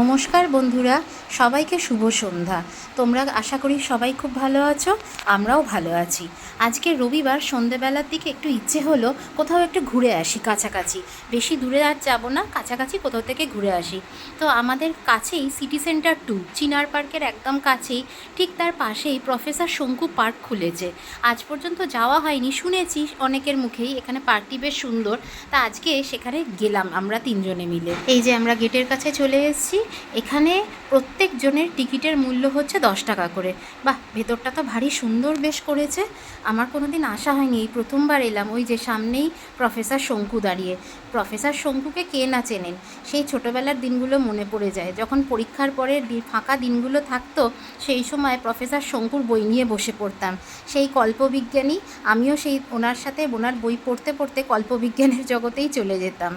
নমস্কার বন্ধুরা, সবাইকে শুভ সন্ধ্যা। তোমরা আশা করি সবাই খুব ভালো আছো, আমরাও ভালো আছি। আজকে রবিবার, সন্ধেবেলার দিকে একটু ইচ্ছে হলো কোথাও একটু ঘুরে আসি কাছাকাছি। বেশি দূরে আর যাব না, কাছাকাছি কোথাও থেকে ঘুরে আসি। তো আমাদের কাছেই সিটি সেন্টার টু, চিনার পার্কের একদম কাছেই, ঠিক তার পাশেই প্রফেসর শঙ্কু পার্ক খুলেছে। আজ পর্যন্ত যাওয়া হয়নি, শুনেছি অনেকের মুখেই, এখানে পার্কটি বেশ সুন্দর। তা আজকে সেখানে গেলাম আমরা তিনজনে মিলে। এই যে আমরা গেটের কাছে চলে এসেছি এখানে প্রত্যেক জনের টিকিটের মূল্য হচ্ছে দশ টাকা করে। বাহ, ভেতরটা তো ভারী সুন্দর বেশ করেছে। আমার কোনো দিন আসা হয়নি, এই প্রথমবার এলাম ওই যে সামনেই প্রফেসর শঙ্কু দাঁড়িয়ে। প্রফেসর শঙ্কুকে কে না চেনেন, সেই ছোটোবেলার দিনগুলো মনে পড়ে যায়। যখন পরীক্ষার পরে ফাঁকা দিনগুলো থাকতো, সেই সময় প্রফেসর শঙ্কুর বই নিয়ে বসে পড়তাম। সেই কল্পবিজ্ঞানী, আমিও সেই ওনার সাথে ওনার বই পড়তে পড়তে কল্পবিজ্ঞানের জগতেই চলে যেতাম।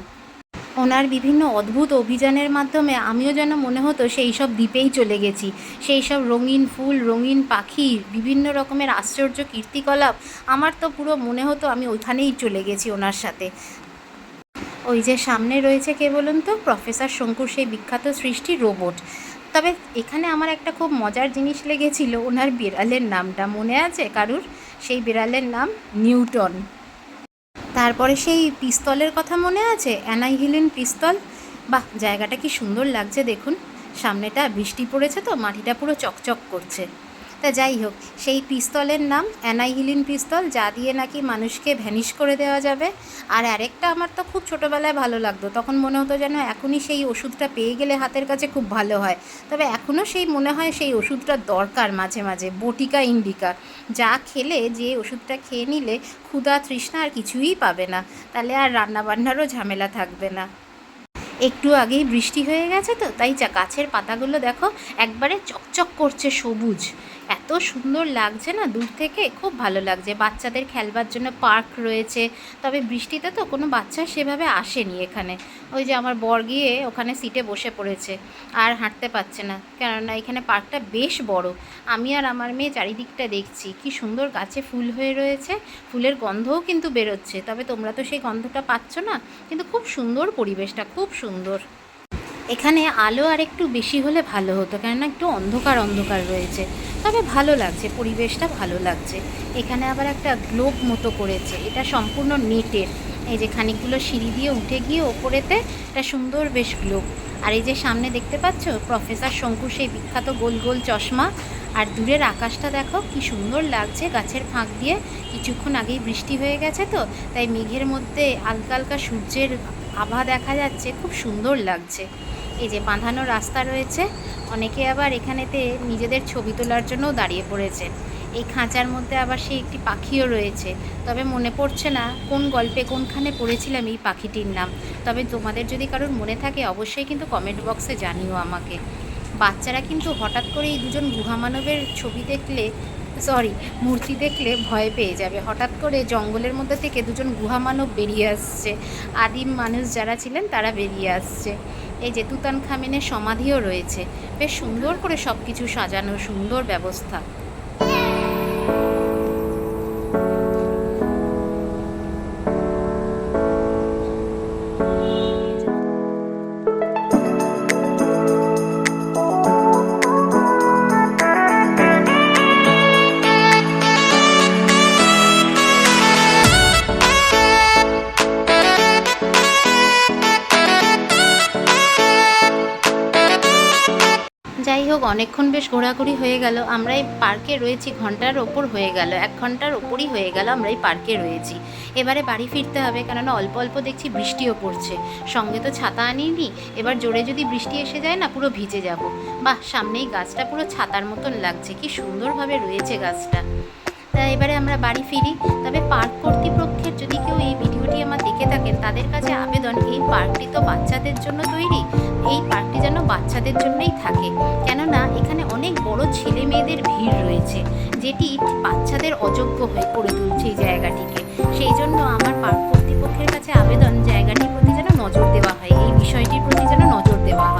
ওনার বিভিন্ন অদ্ভুত অভিযানের মাধ্যমে আমিও যেন মনে হতো সেই সব দ্বীপেই চলে গেছি। সেই সব রঙিন ফুল, রঙিন পাখি, বিভিন্ন রকমের আশ্চর্য কীর্তিকলাপ, আমার তো পুরো মনে হতো আমি ওইখানেই চলে গেছি ওনার সাথে। ওই যে সামনে রয়েছে কে বলুন তো? প্রফেসর শঙ্কুর সেই বিখ্যাত সৃষ্টি রোবট। তবে এখানে আমার একটা খুব মজার জিনিস লেগেছিল, ওনার বিড়ালের নামটা মনে আছে কারুর? সেই বিড়ালের নাম নিউটন। তারপরে সেই পিস্তলের কথা মনে আছে? অ্যানাইহিলিন পিস্তল? বাহ, জায়গাটা কি সুন্দর লাগছে দেখুন। সামনেটা বৃষ্টি পড়েছে তো, মাটিটা পুরো চকচক করছে। তা যাই হোক, সেই পিস্তলের নাম অ্যানাইহিলিন পিস্তল, যা দিয়ে নাকি মানুষকে ভ্যানিশ করে দেওয়া যাবে। আর আরেকটা আমার তো খুব ছোটোবেলায় ভালো লাগতো, তখন মনে হতো যেন এখনই সেই ওষুধটা পেয়ে গেলে হাতের কাছে খুব ভালো হয়। তবে এখনও সেই মনে হয় সেই ওষুধটা দরকার মাঝে মাঝে, বটিকা, ইন্ডিকা। যা খেলে, যে ওষুধটা খেয়ে নিলে ক্ষুধা, তৃষ্ণা আর কিছুই পাবে না। তাহলে আর রান্নাবান্নারও ঝামেলা থাকবে না। একটু আগেই বৃষ্টি হয়ে গেছে তো, তাই চা গাছের পাতাগুলো দেখো, একবারে চকচক করছে সবুজ। এত সুন্দর লাগছে না দূর থেকে? খুব ভালো লাগছে। বাচ্চাদের খেলবার জন্য পার্ক রয়েছে। তবে বৃষ্টিতে তো কোনো বাচ্চা সেভাবে আসেনি এখানে। ওই যে আমার বর গিয়ে ওখানে সিটে বসে পড়েছে। আর হাঁটতে পারছে না। কেননা এখানে পার্কটা বেশ বড়। আমি আর আমার মেয়ে চারিদিকটা দেখছি। কি সুন্দর গাছে ফুল হয়ে রয়েছে। ফুলের গন্ধও কিন্তু বেরোচ্ছে। তবে তোমরা তো সেই গন্ধটা পাচ্ছ না। কিন্তু খুব সুন্দর পরিবেশটা। খুব সুন্দর। এখানে আলো আর একটু বেশি হলে ভালো হতো। কেননা একটু অন্ধকার অন্ধকার রয়েছে। তবে ভালো লাগছে, পরিবেশটা ভালো লাগছে। এখানে আবার একটা গ্লোব মতো করেছে, এটা সম্পূর্ণ নেটের। এই যে খানিকগুলো সিঁড়ি দিয়ে উঠে গিয়ে ওপরেতে একটা সুন্দর বেশ গ্লোব। আর এই যে সামনে দেখতে পাচ্ছ, প্রফেসর শঙ্কু সেই বিখ্যাত গোল গোল চশমা। আর দূরের আকাশটা দেখো, কি সুন্দর লাগছে, গাছের ফাঁক দিয়ে। কিছুক্ষণ আগেই বৃষ্টি হয়ে গেছে তো, তাই মেঘের মধ্যে হালকা হালকা সূর্যের আভা দেখা যাচ্ছে, খুব সুন্দর লাগছে। এই যে বাঁধানো রাস্তা রয়েছে, অনেকে আবার এখানেতে নিজেদের ছবি তোলার জন্যও দাঁড়িয়ে পড়েছে। এই খাঁচার মধ্যে আবার সেই একটি পাখিও রয়েছে। তবে মনে পড়ছে না কোন গল্পে কোনখানে পড়েছিলাম এই পাখিটির নাম। তবে তোমাদের যদি কারোর মনে থাকে, অবশ্যই কিন্তু কমেন্ট বক্সে জানিও আমাকে। বাচ্চারা কিন্তু হঠাৎ করে এই দুজন গুহামানবের ছবি দেখলে সরি মূর্তি দেখলে ভয় পেয়ে যাবে। হঠাৎ করে জঙ্গলের মধ্যে থেকে দুজন গুহামানব বেরিয়ে আসছে। আদিম মানুষ যারা ছিলেন, তারা বেরিয়ে আসছে। এই যে তুতান খামেনের সমাধিও রয়েছে। বেশ সুন্দর করে সব কিছু সাজানো সুন্দর ব্যবস্থা। যাই হোক, অনেকক্ষণ বেশ ঘোরাঘুরি হয়ে গেল। আমরা এই পার্কে রয়েছি, ঘণ্টার ওপর হয়ে গেল, এক ঘণ্টার ওপরই হয়ে গেল আমরা এই পার্কে রয়েছি। এবারে বাড়ি ফিরতে হবে, কেননা অল্প অল্প দেখছি বৃষ্টিও পড়ছে। সঙ্গে তো ছাতা আনিনি এবার জোরে যদি বৃষ্টি এসে যায় না, পুরো ভিজে যাব। বাহ, সামনেই গাছটা পুরো ছাতার মতন লাগছে, কি সুন্দরভাবে রয়েছে গাছটা। এবারে আমরা বাড়ি ফিরি। তবে পার্ক কর্তৃপক্ষের যদি কেউ এই ভিডিওটি আমার দেখে থাকেন, তাদের কাছে আবেদন, এই পার্কটি তো বাচ্চাদের জন্য তৈরি। এই পার্কটি যেন বাচ্চাদের জন্যই থাকে। কেননা, এখানে অনেক বড় ছেলে মেয়েদের ভিড় রয়েছে, যেটি বাচ্চাদের অযোগ্য হয়ে করে তুলছে এই জায়গাটিকে। সেই জন্য আমার পার্ক কর্তৃপক্ষের কাছে আবেদন জায়গাটির প্রতি যেন নজর দেওয়া হয়, এই বিষয়টির প্রতি যেন নজর দেওয়া হয়।